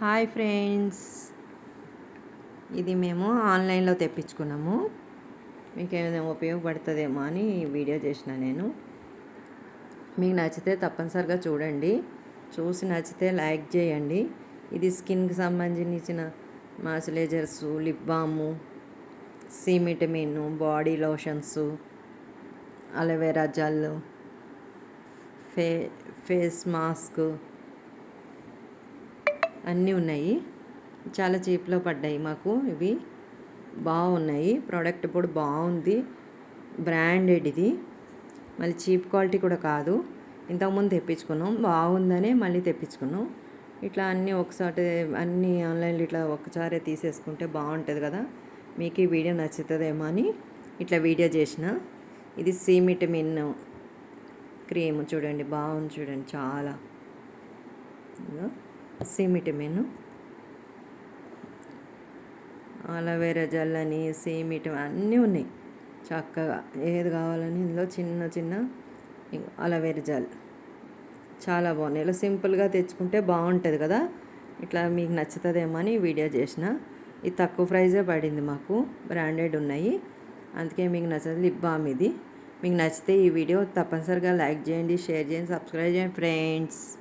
Hi friends. ఇది మేము ఆన్లైన్లో తెప్పించుకున్నాము. మీకు ఏమైనా ఉపయోగపడుతుందేమో అని వీడియో చేసిన నేను. మీకు నచ్చితే తప్పనిసరిగా చూడండి. చూసి నచ్చితే లైక్ చేయండి. ఇది స్కిన్కి సంబంధించిన moisturisers lip balm C vitamin body lotions aloe vera gel ఫే ఫేస్ మాస్క్ అన్నీ ఉన్నాయి. చాలా చీప్లో పడ్డాయి మాకు ఇవి. బాగున్నాయి ప్రోడక్ట్ కూడా బాగుంది బ్రాండెడ్ ఇది మళ్ళీ చీప్ క్వాలిటీ కూడా కాదు. ఇంతకుముందు తెప్పించుకున్నాం. బాగుందనే మళ్ళీ తెప్పించుకున్నాం. ఇట్లా అన్నీ ఒకసారి అన్నీ ఆన్లైన్లో ఇట్లా ఒకసారి తీసేసుకుంటే బాగుంటుంది కదా. మీకు ఈ వీడియో నచ్చుతుందేమో అని ఇట్లా వీడియో చేసిన. ఇది సి విటమిన్ క్రీమ్ చూడండి. బాగుంది చూడండి. చాలా. C vitamin aloe vera gel అని సి విటమిన్ అన్నీ ఉన్నాయి. చక్కగా ఏది కావాలని ఇందులో చిన్న చిన్న ఇగో అలోవెరా జెల్. చాలా బాగున్నాయి. ఇలా సింపుల్గా తెచ్చుకుంటే బాగుంటుంది కదా. ఇట్లా మీకు నచ్చుతుందేమో అని వీడియో చేసిన. ఇది తక్కువ ప్రైజే పడింది మాకు. బ్రాండెడ్ ఉన్నాయి. అందుకే మీకు నచ్చదు లిప్ బామ్ ఇది. మీకు నచ్చితే ఈ వీడియో తప్పనిసరిగా లైక్ చేయండి షేర్ చేయండి సబ్స్క్రైబ్ చేయండి ఫ్రెండ్స్.